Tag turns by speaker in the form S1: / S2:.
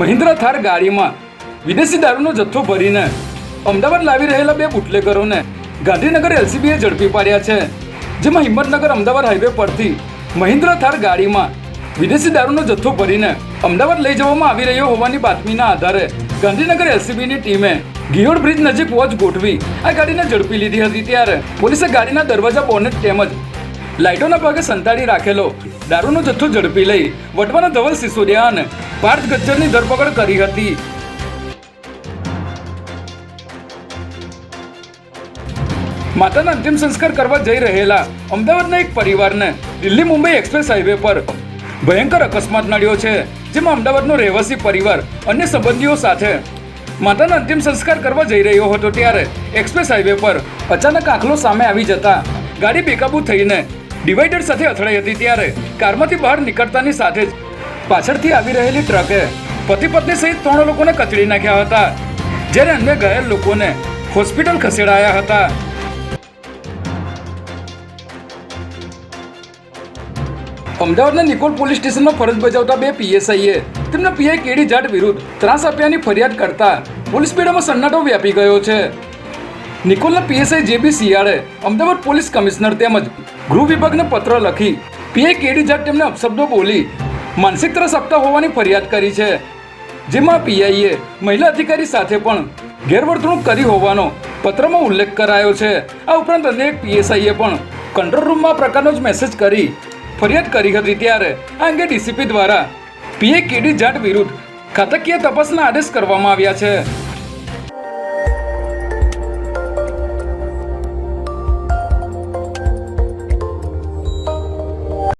S1: મહિન્દ્રા થાર ગાડીમાં વિદેશી દારૂનો જથ્થો ભરીને અમદાવાદ લાવી રહેલા બે બુટલેગરોને ગાંધીનગર એલસીબીએ ઝડપી પાડ્યા છે. જેમાં હિંમતનગર અમદાવાદ હાઈવે પરથી મહિન્દ્રા થાર ગાડીમાં વિદેશી દારૂનો જથ્થો ભરીને અમદાવાદ લઈ જવામાં આવી રહ્યો હોવાની બાતમીના આધારે ગાંધીનગર એલસીબીની ટીમે ગિયોડ બ્રિજ નજીક વોચ ગોઠવી આ ગાડીને ઝડપી લીધી હતી. ત્યારે પોલીસે ગાડીના દરવાજા, બોનેટ તેમજ લાઇટોના ભાગે સંતાડી રાખેલો. દારૂનો જથ્થો ઝડપી લઈ વટવાના ધવલ સિસોદિયા અને પાર્થ ગજ્જરની ધરપકડ કરી હતી. માતાના અંતિમ સંસ્કાર કરવા જઈ રહેલા અમદાવાદના એક પરિવારને દિલ્હી મુંબઈ એક્સપ્રેસ હાઈવે પર ભયંકર અકસ્માત નડ્યો છે, જેમાં અમદાવાદનો રહેવાસી પરિવાર, અન્ય સંબંધીઓ સાથે માતાના અંતિમ સંસ્કાર કરવા જઈ રહ્યો હતો ત્યારે એક્સપ્રેસ હાઈવે પર અચાનક આખલો સામે આવી જતા ગાડી બેકાબુ થઈને ડિવાઈડર સાથે અથડાઈ હતી ત્યારે કારમાંથી બહાર નીકળતાની સાથે જ પાછળથી આવી રહેલી ટ્રકે પતિ પત્ની સહિત ત્રણ લોકોને કચડી નાખ્યા હતા, જ્યારે અન્ય ઘાયલ લોકોને હોસ્પિટલ ખસેડાયા હતા. અમદાવાદના નિકોલ પોલીસ સ્ટેશનમાં ફરજ બજાવતા બે પીએસઆઈએ તેમના પીઆઈ કેડી જાટ વિરુદ્ધ ત્રાસ આપ્યાની ફરિયાદ કરતા પોલીસ બેડામાં સન્નાટો વ્યાપી ગયો છે. નિકોલના પીએસઆઈ જેબી શિયાળે અમદાવાદ પોલીસ કમિશનર તેમજ ગૃહ વિભાગને પત્ર લખી પીએ કેડી જાટ તેમને અપશબ્દો બોલી માનસિક ત્રાસ આપતા હોવાની ફરિયાદ કરી છે. જેમાં પીઆઈએ મહિલા અધિકારી સાથે પણ ગેરવર્તણૂક કરી હોવાનો પત્રમાં ઉલ્લેખ કરાયો છે. આ ઉપરાંત અન્ય એક પીએસઆઈએ પણ કંટ્રોલ રૂમમાં પ્રકારનો જ મેસેજ કરી ફરિયાદ કરી હતી ત્યારે. આ અંગે ડીસીપી દ્વારા પીએ કેડી જાટ વિરુદ્ધ ખાતાકીય તપાસના આદેશ કરવામાં આવ્યા છે.